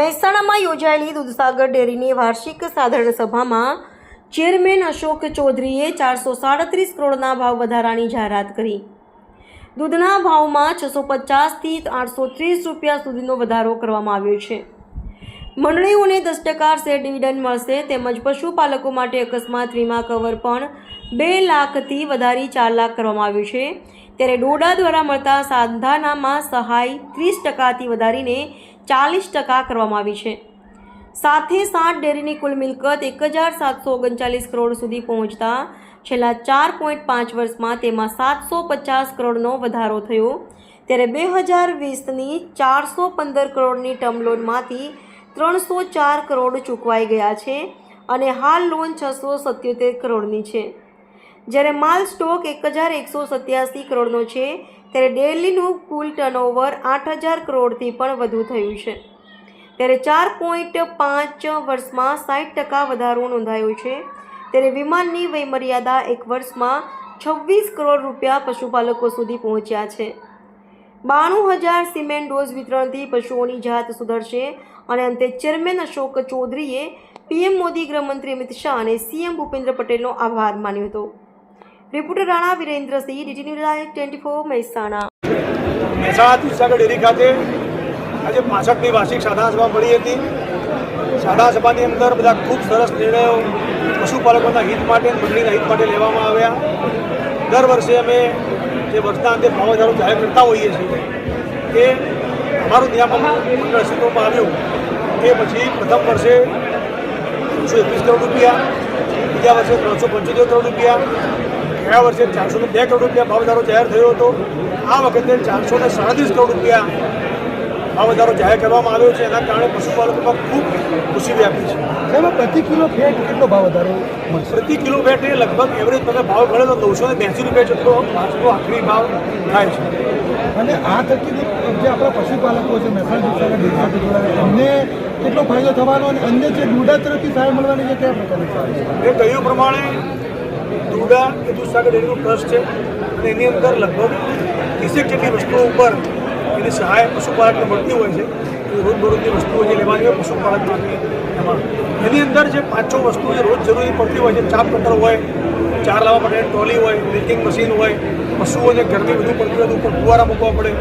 મહેસાણામાં યોજાયેલી દૂધસાગર ડેરીની વાર્ષિક સાધારણ સભામાં ચેરમેન અશોક ચૌધરીએ ચારસો સાડત્રીસ કરોડના ભાવ વધારાની જાહેરાત કરી. દૂધના ભાવમાં છસો પચાસથી આઠસો ત્રીસ રૂપિયા સુધીનો વધારો કરવામાં આવ્યો છે. મંડળીઓને દસ ટકા શેર ડિવિડન્ડ મળશે તેમજ પશુપાલકો માટે અકસ્માત વીમા કવર પણ બે લાખથી વધારી ચાર લાખ કરવામાં આવ્યું છે. ત્યારે ડોડા દ્વારા મળતા સાંધાનામાં સહાય ત્રીસ ટકાથી વધારીને ચાલીસ ટકા કરવામાં આવી છે. સાથે સાત ડેરીની કુલ મિલકત એક હજાર સાતસો ઓગણચાલીસ કરોડ સુધી પહોંચતા છેલ્લા ચાર પોઈન્ટ પાંચ વર્ષમાં તેમાં સાતસો પચાસ કરોડનો વધારો થયો. ત્યારે બે હજાર વીસની ચારસો પંદર કરોડની ટર્મ લોનમાંથી ત્રણસો ચાર કરોડ ચૂકવાઈ ગયા છે અને હાલ લોન છસો સત્યોતેર કરોડની છે. જ્યારે માલ સ્ટોક એક હજાર એકસો સત્યાસી કરોડનો છે, ત્યારે ડેલીનું કુલ ટર્નઓવર આઠ હજાર કરોડથી પણ વધુ થયું છે. ત્યારે ચાર પોઈન્ટ પાંચ વર્ષમાં સાઠ ટકા વધારો નોંધાયો છે. ત્યારે વિમાનની વયમર્યાદા એક વર્ષમાં છવ્વીસ કરોડ રૂપિયા પશુપાલકો સુધી પહોંચ્યા છે. બાણું હજાર સિમેન્ટ ડોઝ વિતરણથી પશુઓની જાત સુધરશે અને અંતે ચેરમેન અશોક ચૌધરીએ પીએમ મોદી ગૃહમંત્રી અમિત શાહ અને સીએમ ભૂપેન્દ્ર પટેલનો આભાર માન્યો હતો. Reporter Rana Virendrasinh DT news live twenty four Mehsana. Mehsana Dudhsagar dairy ખાતે આજે પાસઠની વાર્ષિક સાધારણ સભા મળી હતી. સાધારણ અંદર બધા ખૂબ સરસ નિર્ણયો પશુપાલકોના હિત માટે, મંડળીના હિત માટે લેવામાં આવ્યા. દર વર્ષે અમે જે વર્ષના અંતે ભાવ વધારો જાહેર કરતા હોઈએ છીએ કે અમારું નિયામક મંડળ અસ્તિત્વમાં આવ્યું. એ પછી પ્રથમ વર્ષે ત્રણસો એકવીસ કરોડ રૂપિયા, બીજા વર્ષે ત્રણસો પંચોતેર કરોડ રૂપિયા ગયા વર્ષે ચારસો ને બે કરોડ રૂપિયા ભાવ વધારો જાહેર થયો હતો. આ વખતે ચારસો ને સાડત્રીસ કરોડ રૂપિયા ભાવ વધારો જાહેર કરવામાં આવ્યો છે. એના કારણે પશુપાલકોમાં ખૂબ ખુશી વ્યાપી છે. તેમાં પ્રતિ કિલો ફેટ કેટલો ભાવ વધારો પ્રતિ કિલો ફેટ એ લગભગ એવરેજ તમે ભાવ ગણો તો નવસો ને બેસી રૂપિયા જેટલો આજનો આખરી ભાવ થાય છે. અને આ થકી જે આપણા પશુપાલકો છે મહેસાણા અમને કેટલો ફાયદો થવાનો અને અન્ય જે ડૂડા તરફથી સહાય મળવાની છે કયા પ્રકારની સહાય છે? એ કહ્યું પ્રમાણે દૂડા એ દૂધસાગર ડેરીનું ટ્રસ્ટ છે અને એની અંદર લગભગ ત્રીસેક જેટલી વસ્તુઓ ઉપર એની સહાય પશુપાલકને મળતી હોય છે. રોજબરોજની વસ્તુઓ જે લેવાની હોય પશુપાલન માટે એમાં. એની અંદર જે પાંચ છ વસ્તુઓ જે રોજ જરૂરી પડતી હોય છે ચાપ કટર હોય, ચાર લાવવા માટે ટ્રોલી હોય મિલ્કિંગ મશીન હોય પશુઓને ગરમી વધુ પડતી હોય ઉપર ફુવારા મૂકવા પડે.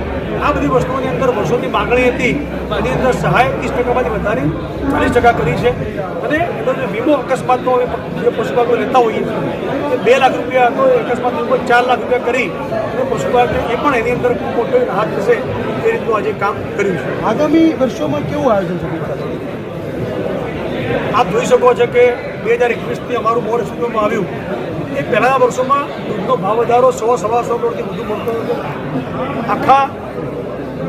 આ બધી વસ્તુઓની અંદર વર્ષોની માગણી હતી. એની અંદર સહાય ત્રીસ ટકામાંથી વધારી ચાલીસ ટકા કરી છે. અને એનો જે વીમો અકસ્માતનો જે પશુપાલકો લેતા હોઈએ એ બે લાખ રૂપિયા હતો, એ અકસ્માત વીમો ચાર લાખ રૂપિયા કરી. અને પશુપાલકને એ પણ એની અંદર મોટો રાહત થશે, એ રીતનું આજે કામ કર્યું છે. આગામી વર્ષોમાં કેવું આયોજન છે આપ જોઈ શકો છો કે બે હજાર એકવીસથી અમારું બોર્ડ અસ્તિત્વમાં આવ્યું. એ પહેલાંના વર્ષોમાં દૂધનો ભાવ વધારો સો સવા સો કરોડથી વધુ મળતો હતો. આખા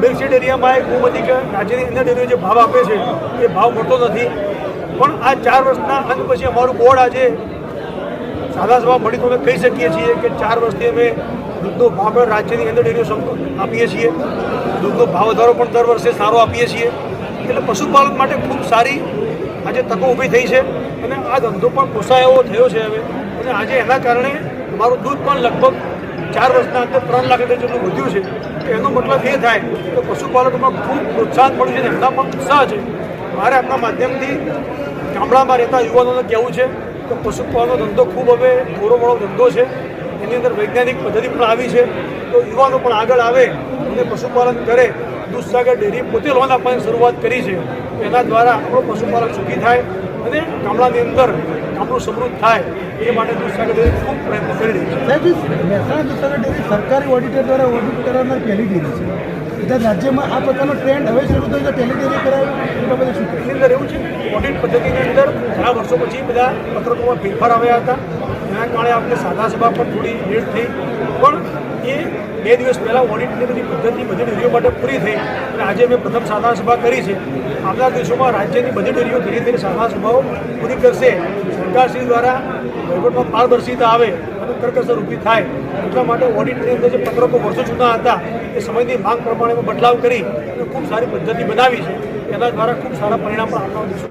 મિલ્કશેડ એરિયામાં એક બહુ કે રાજ્યની અંદર ડેરીઓ જે ભાવ આપે છે એ ભાવ મળતો નથી. પણ આ ચાર વર્ષના અંત પછી અમારું બોર્ડ આજે સાદા સભા મળી તો અમે કહી શકીએ છીએ કે ચાર વર્ષથી અમે દૂધનો ભાવ પણ રાજ્યની અંદર ડેરીઓ આપીએ છીએ. દૂધનો ભાવ વધારો પણ દર વર્ષે સારો આપીએ છીએ. એટલે પશુપાલન માટે ખૂબ સારી આજે તકો ઊભી થઈ છે અને આ ધંધો પણ પોસાય એવો થયો છે હવે. અને આજે એના કારણે મારું દૂધ પણ લગભગ ચાર વર્ષના અંતે ત્રણ લાખ લીટર જેટલું વધ્યું છે. એનો મતલબ એ થાય કે પશુપાલકોમાં ખૂબ પ્રોત્સાહન મળ્યું છે અને એમના પણ ઉત્સાહ છે. મારે આપણા માધ્યમથી ગામડામાં રહેતા યુવાનોને કહેવું છે કે પશુપાલનનો ધંધો ખૂબ હવે થોડો મોડો ધંધો છે. એની અંદર વૈજ્ઞાનિક પદ્ધતિ પણ આવી છે. તો યુવાનો પણ આગળ આવે અને પશુપાલન કરે. દૂધસાગર ડેરી પોતે લોન આપવાની શરૂઆત કરી છે. એના દ્વારા આપણો પશુપાલન સુખી થાય અને ગામડાની અંદર ગામડું સમૃદ્ધ થાય. એ માટે દૂધસાગર ડેરી ખૂબ પ્રયત્ન કરી રહી છે. સાહેબ મહેસાણા દૂધસાગર ડેરી સરકારી ઓડિટર દ્વારા ઓડિટ કરાવનાર પહેલી ડેરી છે. બધા રાજ્યમાં આ પ્રકારનો ટ્રેન્ડ હવે શરૂ થયો છે પહેલી ડેરી કરાવી. એ બાબતે શું એની અંદર એવું છે ઓડિટ પદ્ધતિની અંદર ઘણા વર્ષો પછી બધા પત્રકોમાં ફેરફાર આવ્યા હતા. એના કારણે આપણે સાદા સભા પણ થોડી લેટ થઈ પણ એ બે દિવસ પહેલાં ઓડિટની બધી પદ્ધતિ, બધી ડેરીઓ માટે પૂરી થઈ અને આજે મેં પ્રથમ સાધારણ સભા કરી છે. આવનાર દિવસોમાં રાજ્યની બધી ડેરીઓ ધીરે ધીરે સાધારણ સભાઓ પૂરી કરશે. સરકારશ્રી દ્વારા વહીવટમાં પારદર્શિતા આવે અને કરકસર ઊભી થાય. એટલા માટે ઓડિટની અંદર જે પત્રકો વર્ષો જૂના હતા, એ સમયની માંગ પ્રમાણે બદલાવ કરી અને ખૂબ સારી પદ્ધતિ બનાવી છે. એના દ્વારા ખૂબ સારા પરિણામ પણ દિવસો